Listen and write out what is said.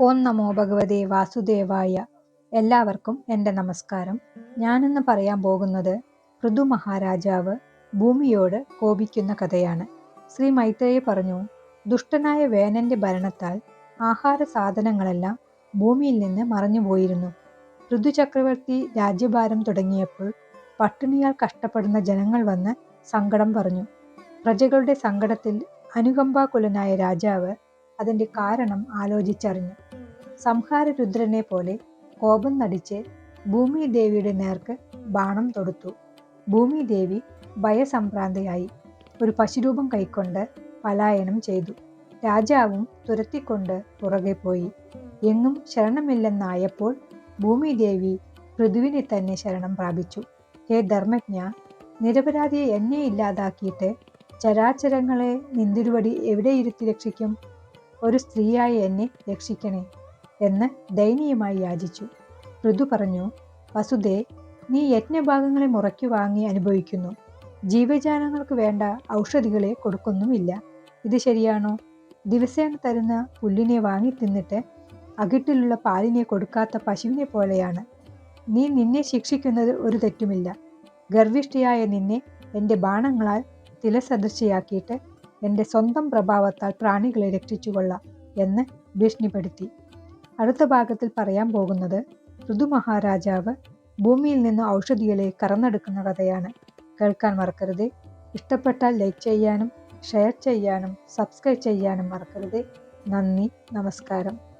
ഓം നമോ ഭഗവതേ വാസുദേവായ എല്ലാവർക്കും എന്റെ നമസ്കാരം. ഞാനിന്ന് പറയാൻ പോകുന്നത് പൃഥു മഹാരാജാവ് ഭൂമിയോട് കോപിക്കുന്ന കഥയാണ്. ശ്രീ മൈത്രേയ പറഞ്ഞു ദുഷ്ടനായ വേനന്റെ ഭരണത്താൽ ആഹാര സാധനങ്ങളെല്ലാം ഭൂമിയിൽ നിന്ന് മറഞ്ഞുപോയിരുന്നു പൃഥു ചക്രവർത്തി രാജ്യഭാരം തുടങ്ങിയപ്പോൾ പട്ടിണിയാൽ കഷ്ടപ്പെടുന്ന ജനങ്ങൾ വന്ന് സങ്കടം പറഞ്ഞു. പ്രജകളുടെ സങ്കടത്തിൽ അനുകമ്പാകുലനായ രാജാവ് അതിന്റെ കാരണം ആലോചിച്ചറിഞ്ഞു. സംഹാരരുദ്രനെ പോലെ കോപം നടിച്ച് ഭൂമിദേവിയുടെ നേർക്ക് ബാണം തൊടുത്തു. ഭൂമിദേവി ഭയസംഭ്രാന്തയായി ഒരു പശുരൂപം കൈക്കൊണ്ട് പലായനം ചെയ്തു. രാജാവും തുരത്തിക്കൊണ്ട് പുറകെ പോയി. എങ്ങും ശരണമില്ലെന്നായപ്പോൾ ഭൂമിദേവി പൃഥുവിനെ തന്നെ ശരണം പ്രാപിച്ചു. ഹേ ധർമ്മജ്ഞ നിരപരാധിയെ എന്നെ ഇല്ലാതാക്കിയിട്ട് ചരാചരങ്ങളെ നിന്തിരുവടി എവിടെ ഇരുത്തി രക്ഷിക്കും? ഒരു സ്ത്രീയായി എന്നെ രക്ഷിക്കണേ. എന്ന് ദയനീയമായി യാചിച്ചു. ഋതു പറഞ്ഞു വസുദേ നീ യജ്ഞഭാഗങ്ങളെ മുറയ്ക്കു വാങ്ങി അനുഭവിക്കുന്നു. ജീവജാലങ്ങൾക്ക് വേണ്ട ഔഷധികളെ കൊടുക്കുന്നുമില്ല. ഇത് ശരിയാണോ? ദിവസേന തരുന്ന പുല്ലിനെ വാങ്ങി തിന്നിട്ട് അകിട്ടിലുള്ള പാലിനെ കൊടുക്കാത്ത പശുവിനെ പോലെയാണ്. നീ നിന്നെ ശിക്ഷിക്കുന്നത് ഒരു തെറ്റുമില്ല. ഗർവിഷ്ഠിയായ നിന്നെ എന്റെ ബാണങ്ങളാൽ തിലസദൃശയാക്കിയിട്ട് എന്റെ സ്വന്തം പ്രഭാവത്താൽ പ്രാണികളെ രക്ഷിച്ചുകൊള്ളാം എന്ന് ഭീഷണിപ്പെടുത്തി. അടുത്ത ഭാഗത്തിൽ പറയാൻ പോകുന്നത് ഋതു മഹാരാജാവ് ഭൂമിയിൽ നിന്ന് ഔഷധികളെ കറന്നെടുക്കുന്ന കഥയാണ്. കേൾക്കാൻ മറക്കരുത്. ഇഷ്ടപ്പെട്ടാൽ ലൈക്ക് ചെയ്യാനും ഷെയർ ചെയ്യാനും സബ്സ്ക്രൈബ് ചെയ്യാനും മറക്കരുത്. നന്ദി നമസ്കാരം.